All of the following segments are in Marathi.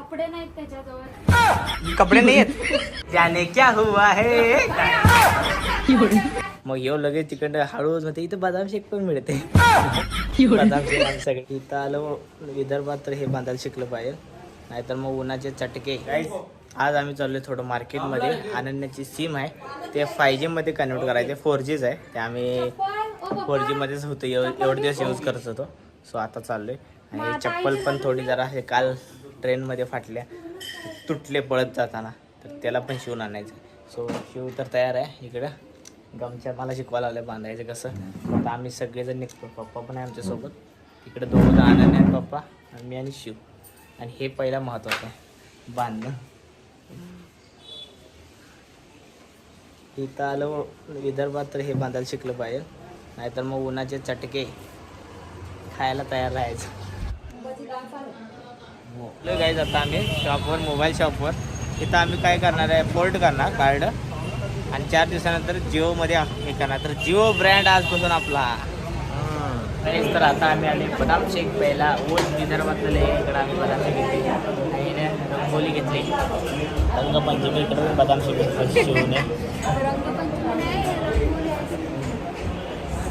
कपडे नाहीत त्याच्याजवळ. कपडे नाही आहेत त्याने क्या हुआ है. मग येऊ लगेच तिकडं हळूच म्हणते इथं बदाम शेक पण मिळते. बदाम शेक आमच्याकडे. इथं आलं विदर्भात तर हे बांधायला शिकलं पाहिजे. नाहीतर मग उन्हाचे चटके. आज आम्ही चाललोय थोडं मार्केटमध्ये. अनन्याची सीम आहे. ते फाय जी मध्ये कन्वर्ट करायचे. फोर जीच आहे. ते आम्ही फोर जी मध्येच होतं. एव- एवढे दिवस यूज करत होतो. सो आता चाललोय. आणि चप्पल पण थोडी जरा हे काल ट्रेनमध्ये फाटल्या. तुटले पळत जाताना. तर त्याला पण शिवून आणायचं. सो शिव तर तयार आहे इकडं. गमच्या मला शिकवायला आलं बांधायचं कसं. आता आम्ही सगळेजण निघतो. पप्पा पण आहे आमच्यासोबत. इकडे दोघं जण आनंद पप्पा. आणि मी आणि शिव. आणि हे पहिला महत्त्वाचं आहे. बांधणं. इथं आलं विदर्भात तर हे बांधायला शिकलं पाहिजे नाहीतर मग उन्हाचे चटके खायला तयार राहायचं. काय आता आम्ही शॉपवर मोबाईल शॉपवर इथं आम्ही काय करणार आहे पोर्ट करणार कार्ड आणि चार दिवसानंतर जिओमध्ये हे करणार. तर जिओ ब्रँड आजपासून आपला. तर आता आम्ही आले. बदाम शेक प्यायला. ओल्ड विदर्भातले इकडं आम्ही बदाम शेक घेतले रंगोली घेतली. रंगपंचमी इकडे बदाम शेक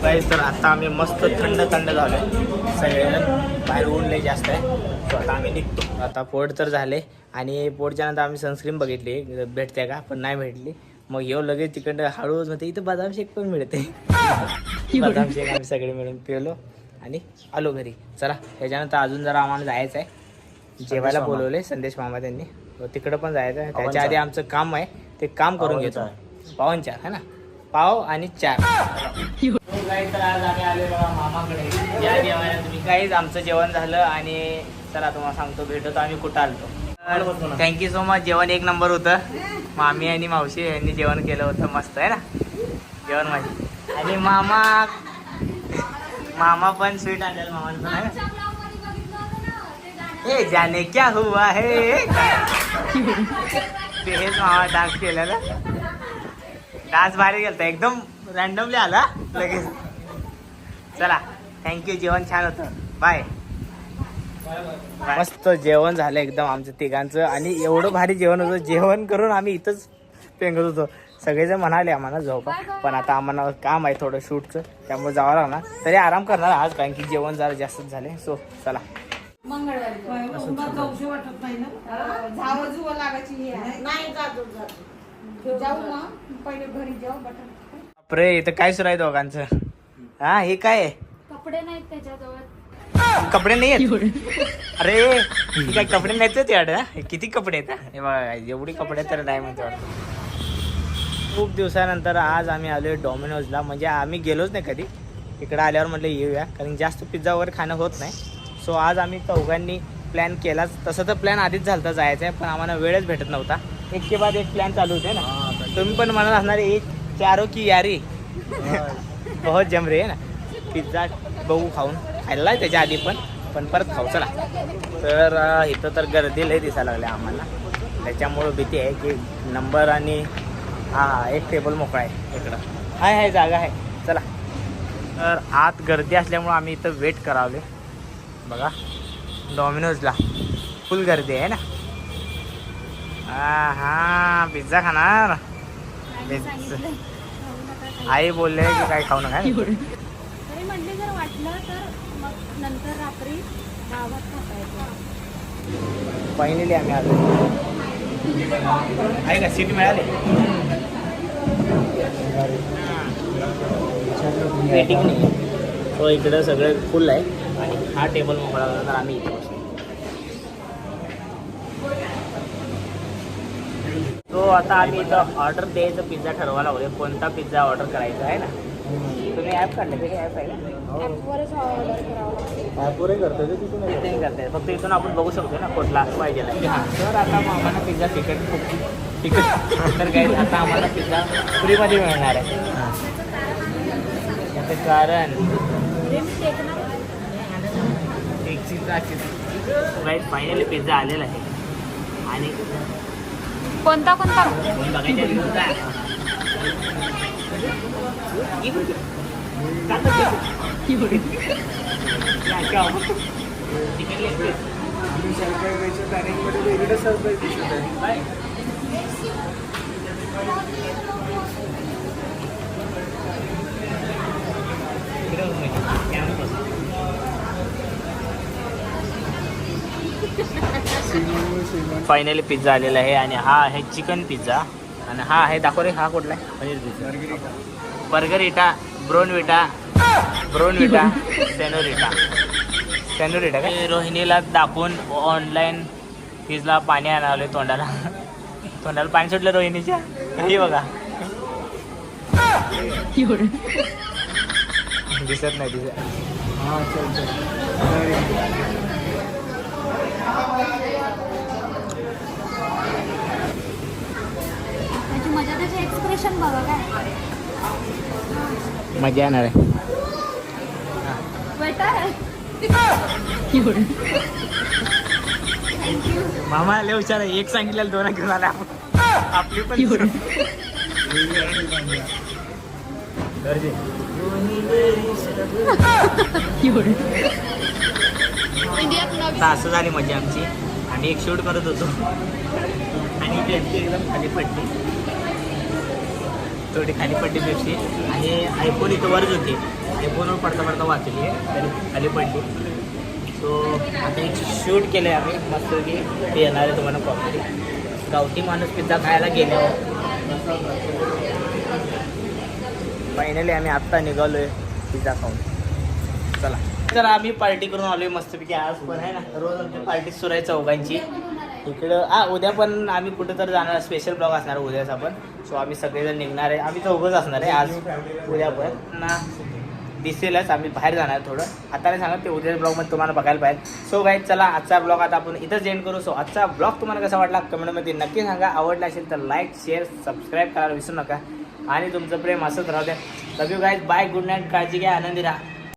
काही तर आता आम्ही मस्त थंड थंड झालो आहे सगळेजण बाहेर ऊन लय जास्त आहे. आता आम्ही निघतो. आता पोट तर झाले. आणि पोटच्या नंतर आम्ही सनस्क्रीन बघितली. भेटते का? पण नाही भेटली. मग येऊ लगेच तिकडं हळूच म्हणते इथं बदाम शेक पण मिळते. बदाम शेक आम्ही सगळे मिळून पिलो आणि आलो घरी. चला ह्याच्यानंतर अजून जरा आम्हाला जायचं आहे जेवायला. बोलवले संदेश मामा त्यांनी. तो तिकडं पण जायचं आहे. त्याच्या आधी आमचं काम आहे. ते काम करून घेतो. पावन चार है ना? पाव आणि चार. काही तर आज आम्ही आले बघा मामाकडे या जेवायला तुम्ही काहीच आमचं जेवण झालं आणि चला तुम्हाला सांगतो भेटतो आम्ही कुठं आलतो. थँक्यू सो मच जेवण एक नंबर होतं. मामी आणि मावशी यांनी जेवण केलं होतं मस्त आहे ना? जेवण माझी आणि मामा मामा पण स्वीट आणलेलं मामा पण आहे ना? हे जाने क्या हुआ है? ते हेच मामा डान्स केलेला डान्स भारी गेलता एकदम रॅन्डमली आला. लगेच. चला थँक्यू जेवण छान होतं. बाय मस्त जेवण झालं एकदम आमचं तिघांचं. आणि एवढं भारी जेवण होतं. जेवण करून आम्ही इथंच पेंगत होतो. सगळेजण म्हणाले आम्हाला झोपा पण आता आम्हाला काम आहे थोडं शूटचं. त्यामुळे जावं लागणार. तरी आराम करणार आज कारण की जेवण जरा जास्तच झाले. सो चला. जाऊ. मग. पहिले घरी जाऊ बटन बापरे इथं काय सुरू आहे दोघांचं? हा हे काय? आहे कपडे नाहीत त्याच्याजवळ. कपडे नाही आहेत अरे हे काय कपडे नाहीत ते हा? हे किती कपडे आहेत हा? बघा एवढी कपडे तर नाही म्हणते वाटतं. खूप दिवसानंतर आज आम्ही आलोय डॉमिनोजला म्हणजे आम्ही गेलोच नाही कधी. इकडं आल्यावर म्हटलं येऊया कारण जास्त पिझ्झा वगैरे खाणं होत नाही. सो आज आम्ही चौघांनी प्लॅन केलाच. तसं तर प्लॅन आधीच झालता जायचं आहे पण आम्हाला वेळच भेटत नव्हता. एक के बाद एक प्लॅन चालू होते ना. तुम्ही पण म्हणत असणार एक चारो की यारी. बहुत जम रे ना. पिझ्झा बघू खाऊन. खाल्ला त्याच्या आधी पण पण परत खाऊ चला. तर इथं तर गर्दी लय दिसायला लागल्या आम्हाला. त्याच्यामुळं भीती आहे की नंबर आणि हा हा एक टेबल मोकळा आहे इकडं. आहे आहे जागा आहे. चला. तर आत गर्दी असल्यामुळं आम्ही इथं वेट करावले. बघा. डॉमिनोजला फुल गर्दी आहे ना? हा हा पिझ्झा खाणार पिझ्झा आई बोलले की काय खाऊ नका. तरी म्हटले जर वाटलं तर मग नंतर रात्री गावात खाता येतो फायनली आम्ही आलो. आहे का सीट मिळाली? वेटिंग नाही तो इकडं सगळं फुल आहे. हा टेबल मोकळा तर आम्ही इथे बसलो तो आता आम्ही इथं ऑर्डर द्यायचं पिझ्झा ठरवायला लागलो कोणता पिझ्झा ऑर्डर करायचा आहे ना? तुम्ही ॲप काढले ते ॲप आहे का ॲपवरच ऑर्डर करावं लागतं. ॲपवरही करतो ते तिथून करते फक्त इथून आपण बघू शकतो ना कुठला पाहिजे तर आता मग आम्हाला पिझ्झा तिकट तिकट तर काय आता आम्हाला पिझ्झा फ्रीमध्ये मिळणार आहे. याचं कारण फायनली पिझ्झा आलेला आहे. आणि कोणता कोणता? आम्ही सरप्राईज प्लॅनिंगमध्ये वेगळं सरप्राईज दिसत आहे फायनली पिझ्झा आलेला आहे आणि हा आहे चिकन पिझ्झा आणि हा आहे दाखव रे हा कुठला आहे? पनीर पिझ्झा बर्गर इटा ब्रोन विटा ब्रोन विटा सेनोरिटा. सेनोरिटा काय रोहिणीला दाखवून ऑनलाईन पिझ्झा पाणी आणावले तोंडाला. तोंडाला पाणी सुटलं रोहिणीच्या? हे बघा. दिसत नाही दिसत हां चल चल त्याची मजा त्याचे बघा काय मजा येणार आहे मामा आले विचार एक सांगितलेलं दोन घेऊन आला आपली पण असं झाली मजा आमची. आम्ही एक शूट करत होतो. आणि पेप्सी एकदम खाली पडली. थोडी खाली पडली पेप्सी आणि आयफोन इथं वरच होती आयफोनवर पडता पडता वाचली. आहे तरी खाली पडली. सो आता एक शूट केलं आहे आम्ही. मस्त की ते येणार आहे तुम्हाला कॉमेडी गावठी माणूस पिझ्झा खायला गेले हो. फायनली आम्ही आत्ता निघालो आहे पिझ्झा खाऊन. चला. तर आम्ही पार्टी करून आलोय मस्तपैकी आज. पण आहे ना रोज आमची पार्टी सुरू आहे चौघांची. इकडं हा उद्या पण आम्ही कुठं तर जाणार स्पेशल ब्लॉग असणार उद्याचा पण. सो आम्ही सगळेजण निघणार आहे. आम्ही चौघच असणार आहे आज उद्या पण. ना दिसेलच आम्ही बाहेर जाणार थोडं. आता नाही सांगत ते उद्या ब्लॉगमध्ये तुम्हाला बघायला पाहिजे. सो गाईज चला आजचा ब्लॉग आता आपण इथंच एंड करू. सो आजचा ब्लॉग तुम्हाला कसा वाटला कमेंटमध्ये नक्की सांगा. आवडला असेल तर लाईक शेअर सबस्क्राईब करायला विसरू नका. आणि तुमचं प्रेम असंच राहू द्या. Love you guys bye good night काळजी घ्या. आनंदी राहा.